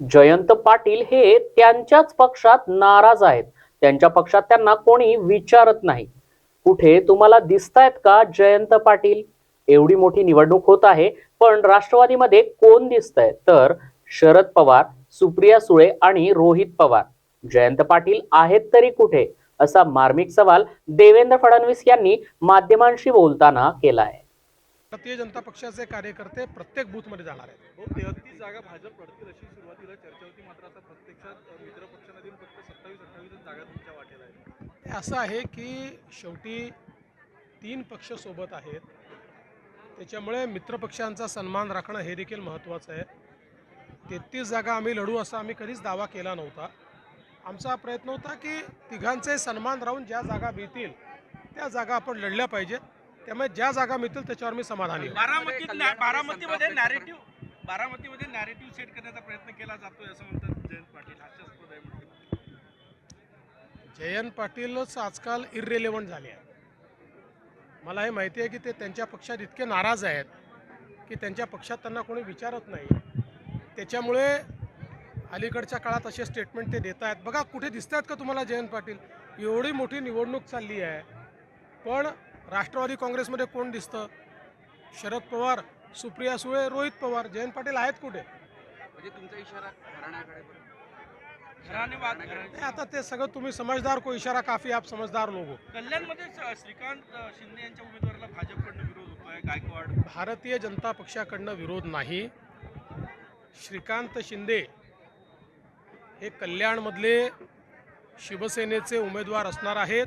जयंत पाटील हे त्यांच्याच पक्षात नाराज आहेत. त्यांच्या पक्षात त्यांना कोणी विचारत नाही. कुठे तुम्हाला दिसतायत का जयंत पाटील? एवढी मोठी निवडणूक होत आहे पण राष्ट्रवादीमध्ये कोण दिसतंय? तर शरद पवार सुप्रिया सुळे आणि रोहित पवार. जयंत पाटील आहेत तरी कुठे? असा मार्मिक सवाल देवेंद्र फडणवीस यांनी माध्यमांशी बोलताना केला आहे भारतीय जनता पक्षाचे कार्यकर्ते प्रत्येक बूथमध्ये जाणार आहेत. हो तेहतीस जागा भाजप लढतील अशी सुरुवातीला चर्चा होती. मात्र आता प्रत्यक्षात मित्र पक्षांमधील फक्त सत्तावीस अठ्ठावीस जागा तुमच्या वाटेला आहेत. हे असं आहे की शेवटी तीन पक्ष सोबत आहेत. त्याच्यामुळे मित्रपक्षांचा सन्मान राखणं हे देखील महत्त्वाचं आहे. तेहतीस जागा आम्ही लढू असा आम्ही कधीच दावा केला नव्हता. आमचा प्रयत्न होता की तिघांचे सन्मान राहून ज्या जागा मिळतील त्या जागा आपण लढल्या पाहिजेत. त्यामुळे ज्या जागा मिळतील त्याच्यावर मी समाधानी आहे. बारामतीत नॅ- बारामतीमध्ये नॅरेटिव्ह बारामतीमध्ये नॅरेटिव्ह सेट करण्याचा प्रयत्न केला जातोय असं म्हणतात जयंत पाटील हास्यास्पद आहे म्हणजे जयंत पाटीलच आजकाल इर्रेलेवंट झाले आहे मला हे माहिती आहे की ते त्यांच्या पक्षात इतके नाराज आहेत की त्यांच्या पक्षात त्यांना कोणी विचारत नाही. त्याच्यामुळे अलीकडच्या काळात असे स्टेटमेंट ते देत आहेत. बघा कुठे दिसत आहेत का तुम्हाला जयंत पाटील? एवढी मोठी निवडणूक चालली आहे. पण राष्ट्रवादी काँग्रेसमध्ये कोण दिसतं? शरद पवार सुप्रिया सुळे रोहित पवार जयंत पाटील आहेत कुठे? म्हणजे तुमचा इशारा घराण्याकडे बरं. घराणेवाद आता ते सगळं तुम्ही समजदार को इशारा काफी आप समजदार लोक हो. कल्याणमध्ये श्रीकांत शिंदे यांच्या उमेदवाराला भाजपकडनं विरोध होतोय गायकवाड. भारतीय जनता पक्षाकडनं विरोध नाही. श्रीकांत शिंदे हे कल्याणमधले शिवसेनेचे उमेदवार असणार आहेत.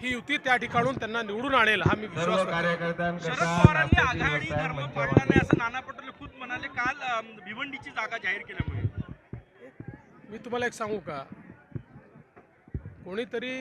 ही युती त्या ठिकाणून त्यांना निवडून आणेल हा मी विश्वास शरद पवारांनी आघाडी धर्म. पाडला नाही असं नाना पटोले खुद म्हणाले. काल भिवंडीची जागा जाहीर केल्यामुळे. मी तुम्हाला एक सांगू का? कोणीतरी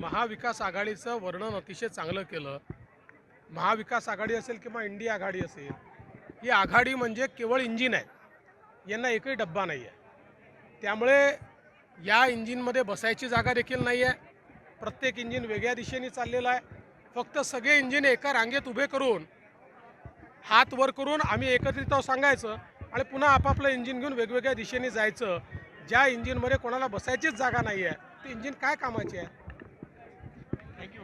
महाविकास आघाडीचं वर्णन अतिशय चांगलं केलं. महाविकास आघाडी असेल किंवा इंडिया आघाडी असेल ही आघाडी म्हणजे केवळ इंजिन आहे. यांना एकही डब्बा नाही आहे त्यामुळे या इंजिनमध्ये बसायची जागा देखील नाही आहे प्रत्येक इंजिन वेगळ्या दिशेने चाललेलं आहे. फक्त सगळे इंजिन एका रांगेत उभे करून हात वर करून आम्ही एकत्रित सांगायचं आणि पुन्हा आपापलं इंजिन घेऊन वेगवेगळ्या दिशेने जायचं. ज्या इंजिनमध्ये कोणाला बसायचीच जागा नाही आहे ते इंजिन काय कामाचे आहे? थँक्यू